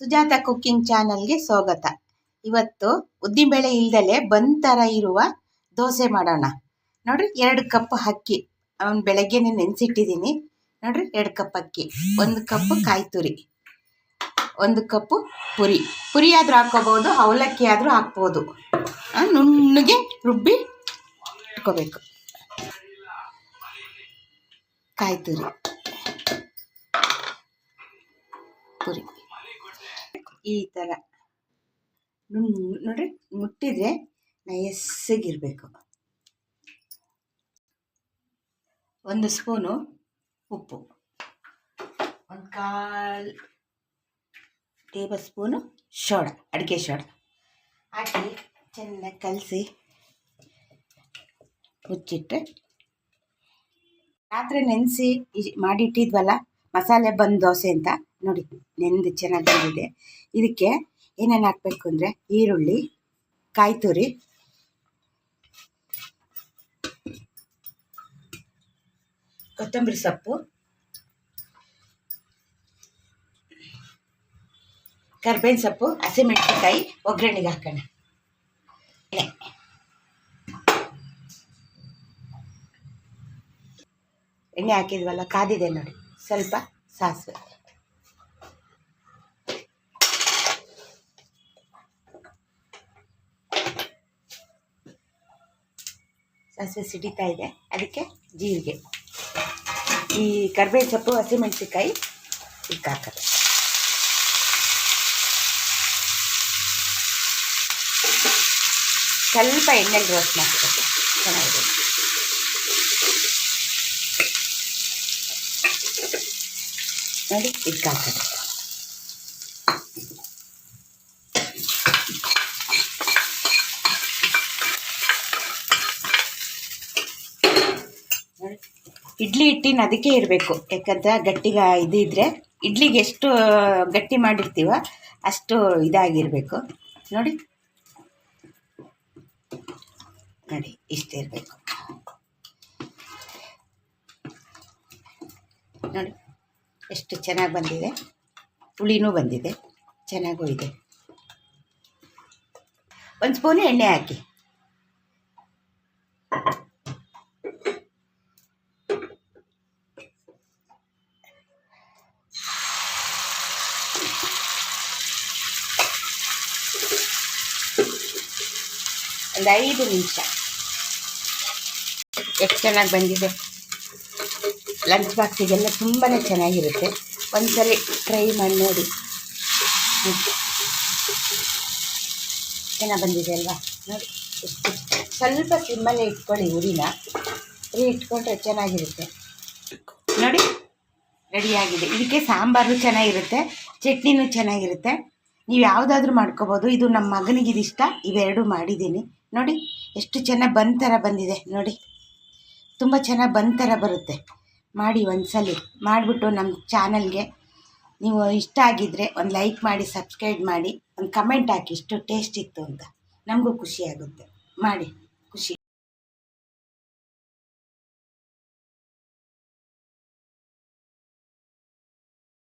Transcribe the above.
Sujata cooking ಚಾನಲ್ಗೆ ಸ್ವಾಗತ. ಇವತ್ತು ಉದ್ದಿನಬೇಳೆ ಇಲ್ದಲೆ ಬಂದ್ ಥರ ಇರುವ ದೋಸೆ ಮಾಡೋಣ. ನೋಡ್ರಿ, ಎರಡು ಕಪ್ ಅಕ್ಕಿ. ಅವನು ಬೆಳಗ್ಗೆನೆ ನೆನೆಸಿಟ್ಟಿದ್ದೀನಿ ನೋಡ್ರಿ, ಎರಡು ಕಪ್ ಅಕ್ಕಿ. ಒಂದು ಕಪ್ ಕಾಯಿ ತುರಿ. ಒಂದು ಕಪ್ಪು ಪುರಿ. ಪುರಿ ಆದರೂ ಹಾಕ್ಕೋಬೋದು ಅವಲಕ್ಕಿ ಆದರೂ ಹಾಕ್ಬೋದು. ನುಣ್ಣಗೆ ರುಬ್ಬಿ ಇಟ್ಕೋಬೇಕು. ಕಾಯಿ ತುರಿ. ಪುರಿ. ಈ ಥರ ನೋಡ್ರಿ, ಮುಟ್ಟಿದ್ರೆ ನಯಸ್ಸಿಗಿರಬೇಕು ಒಂದು ಸ್ಪೂನು ಉಪ್ಪು. ಒಂದು ಕಾಲು ಟೇಬಲ್ ಸ್ಪೂನು ಶೋಡ ಅಡಿಕೆ ಶೋಡ ಹಾಕಿ ಚೆನ್ನಾಗಿ ಕಲಸಿ ಮುಚ್ಚಿಟ್ಟೆ ರಾತ್ರಿ ನೆನೆಸಿ ಮಾಡಿಟ್ಟಿದ್ವಲ್ಲ ಮಸಾಲೆ ಬಂದು ದೋಸೆ ಅಂತ. ನೋಡಿ, ನೆಂದು ಚೆನ್ನಾಗಿ ಬಂದಿದೆ. ಇದಕ್ಕೆ ಏನೇನು ಹಾಕಬೇಕು ಅಂದರೆ ಈರುಳ್ಳಿ ಕಾಯಿ ತುರಿ ಕೊತ್ತಂಬರಿ ಸೊಪ್ಪು, ಕರ್ಬೇವಿನ ಸೊಪ್ಪು, ಹಸಿಮೆಣಸಿನ್ಕಾಯಿ, ಒಗ್ಗರಣೆಗೆ ಹಾಕೋಣ. ಎಣ್ಣೆ. ಹಾಕಿದ್ವಲ್ಲ, ಕಾದಿದೆ ನೋಡಿ. ಸ್ವಲ್ಪ ಸಾಸಿವೆ. ಸಾಸಿವೆ ಸಿಡಿತಾ ಇದೆ. ಅದಕ್ಕೆ ಜೀರಿಗೆ. ಈ ಕರ್ಬೇವಿನ ಸೊಪ್ಪು, ಹಸಿಮೆಣಸಿನ್ಕಾಯಿ ಇದಕ್ಕೆ ಹಾಕೋದು ಸ್ವಲ್ಪ ಎಣ್ಣೆಲಿ ರೋಸ್ಟ್ ಮಾಡ್ಕೋಬೇಕು. ಚೆನ್ನಾಗಿದೆ. ನೋಡಿ, ಇದಕ್ಕೆ ಹಾಕೋದು ನೋಡಿ ಇಡ್ಲಿ ಹಿಟ್ಟಿನ ಅದಕ್ಕೆ ಇರಬೇಕು. ಯಾಕಂದ್ರೆ ಗಟ್ಟಿಗ ಇದು ಇದ್ದರೆ ಇಡ್ಲಿಗೆ ಎಷ್ಟು ಗಟ್ಟಿ ಮಾಡಿರ್ತೀವೋ ಅಷ್ಟು ಇದಾಗಿರಬೇಕು. ನೋಡಿ. ನೋಡಿ, ಇಷ್ಟೇ ಇರಬೇಕು. ನೋಡಿ, ಎಷ್ಟು ಚೆನ್ನಾಗಿ ಬಂದಿದೆ. ಹುಳಿನೂ ಬಂದಿದೆ. ಚೆನ್ನಾಗೂ ಇದೆ. ಒಂದು ಸ್ಪೂನು ಎಣ್ಣೆ ಹಾಕಿ. ಒಂದು ಐದು ನಿಮಿಷ. ಎಷ್ಟು ಚೆನ್ನಾಗಿ ಬಂದಿದೆ? ಲಂಚ್ ಬಾಕ್ಸಿಗೆಲ್ಲ ತುಂಬಾ ಚೆನ್ನಾಗಿರುತ್ತೆ. ಒಂದ್ಸಲಿ ಟ್ರೈ ಮಾಡಿ ನೋಡಿ. ಚೆನ್ನಾಗಿ ಬಂದಿದೆ ಅಲ್ವಾ? ನೋಡಿ ಸ್ವಲ್ಪ ಸಿಮ್ಮಲ್ಲೇ ಇಟ್ಕೊಳ್ಳಿ ಉರಿನ ಉರಿ ಇಟ್ಕೊಂಡ್ರೆ ಚೆನ್ನಾಗಿರುತ್ತೆ. ನೋಡಿ ರೆಡಿಯಾಗಿದೆ ಇದಕ್ಕೆ ಸಾಂಬಾರು ಚೆನ್ನಾಗಿರುತ್ತೆ, ಚಟ್ನಿನೂ ಚೆನ್ನಾಗಿರುತ್ತೆ. ನೀವು ಯಾವುದಾದ್ರೂ ಮಾಡ್ಕೋಬೋದು. ಇದು ನಮ್ಮ ಮಗನಿಗೆ ಇದಿಷ್ಟ. ಇವೆರಡು ಮಾಡಿದ್ದೀನಿ ನೋಡಿ, ಎಷ್ಟು ಚೆನ್ನಾಗಿ ಬಂದ ಥರ ಬಂದಿದೆ. ನೋಡಿ, ತುಂಬ ಚೆನ್ನಾಗಿ ಬಂದ ಥರ ಬರುತ್ತೆ. ಮಾಡಿ ಒಂದ್ಸಲಿ. ಮಾಡಿಬಿಟ್ಟು ನಮ್ಮ ಚಾನಲ್ಗೆ ನೀವು ಇಷ್ಟ ಆಗಿದ್ದರೆ ಒಂದು ಲೈಕ್ ಮಾಡಿ, ಸಬ್ಸ್ಕ್ರೈಬ್ ಮಾಡಿ, ಒಂದು ಕಮೆಂಟ್ ಹಾಕಿ. ಇಷ್ಟು ಟೇಸ್ಟ್ ಇತ್ತು ಅಂತ. ನಮಗೂ ಖುಷಿಯಾಗುತ್ತೆ ಮಾಡಿ. ಖುಷಿ.